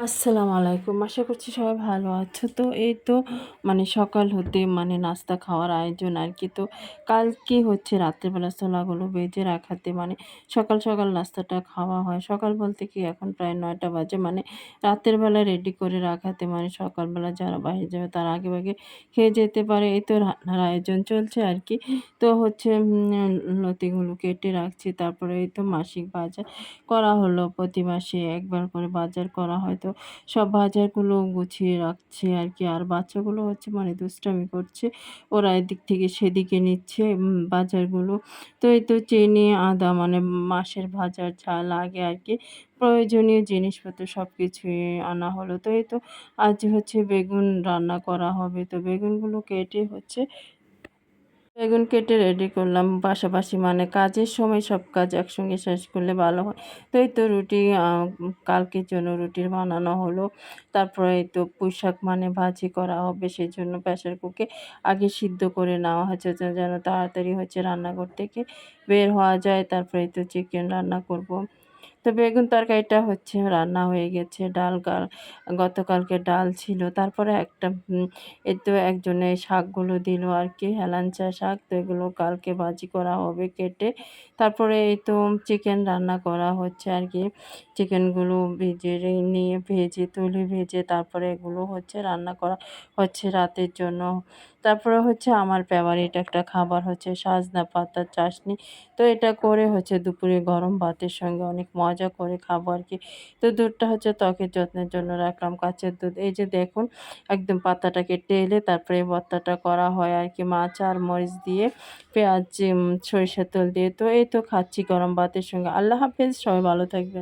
আসসালামু আলাইকুম। আশা করছি সবাই ভালো আছো। তো এই তো মানে সকাল হতে মানে নাস্তা খাওয়ার আয়োজন আর কি তো কালকে হচ্ছে রাত্রেবেলা ছোলাগুলো বেজে রাখাতে মানে সকাল, সকাল নাস্তাটা খাওয়া হয়। সকাল বলতে কি এখন প্রায় নয়টা বাজে। মানে রাতের বেলা রেডি করে রাখাতে মানে সকালবেলা যারা বাইরে যাবে তারা আগেভাগে খেয়ে যেতে পারে। এই তো রান্নার আয়োজন চলছে আর কি তো হচ্ছে লতিগুলো কেটে রাখছি। তারপরে এই তো মাসিক বাজার করা হলো। প্রতি মাসে একবার করে বাজার করা হয়। তো সব বাজারগুলো গুছিয়ে রাখছে আর কি আর বাচ্চাগুলো হচ্ছে মানে দুষ্টামি করছে। ওরা এদিক থেকে সেদিকে নিচ্ছে বাজারগুলো। তো এই তো চিনি, আদা মানে মাসের বাজার যা লাগে আর কি প্রয়োজনীয় জিনিসপত্র সবকিছুই আনা হলো। তো এই তো আজ হচ্ছে বেগুন রান্না করা হবে। তো বেগুনগুলো কেটে হচ্ছে বেগুন কেটে রেডি করলাম। পাশাপাশি মানে কাজের সময় সব কাজ একসঙ্গে শেষ করলে ভালো হয়। তো এই তো রুটি কালকের জন্য রুটির বানানো হলো। তারপরে এই তো পুঁইশাক মানে ভাজি করা হবে সেই জন্য প্রেশার কুকে আগে সিদ্ধ করে নেওয়া হয়েছে যেন তাড়াতাড়ি হচ্ছে রান্নাঘর থেকে বের হওয়া যায়। তারপরে তো চিকেন রান্না করব। তো বেগুন তরকারিটা হচ্ছে, রান্না হয়ে গেছে। ডাল কাল, গতকালকে ডাল ছিল। তারপরে একটা এই তো একজনে শাকগুলো দিল আরকি হেলাঞ্চা শাক। তো এগুলো কালকে ভাজি করা হবে কেটে। তারপরে এই তো চিকেন রান্না করা হচ্ছে আর কি চিকেনগুলো ভেজে নিয়ে ভেজে, তুলে ভেজে তারপরে এগুলো হচ্ছে রান্না করা হচ্ছে রাতের জন্য। তারপরে হচ্ছে আমার ফেভারিট একটা খাবার হচ্ছে সাজনা পাতার চাটনি। তো এটা করে হচ্ছে দুপুরে গরম ভাতের সঙ্গে অনেক মজা করে খাব আর কি তো দুধটা হচ্ছে ত্বকের যত্নের জন্য রাখলাম কাছের দুধ। এই যে দেখুন একদম পাতাটাকে টেলে তারপরে এই ভর্তাটা করা হয় আর কি মাছ আর মরিচ দিয়ে পেঁয়াজ, সরিষা তেল দিয়ে। তো এই তো খাচ্ছি গরম ভাতের সঙ্গে। আল্লাহ হাফেজ। সবাই ভালো থাকবেন।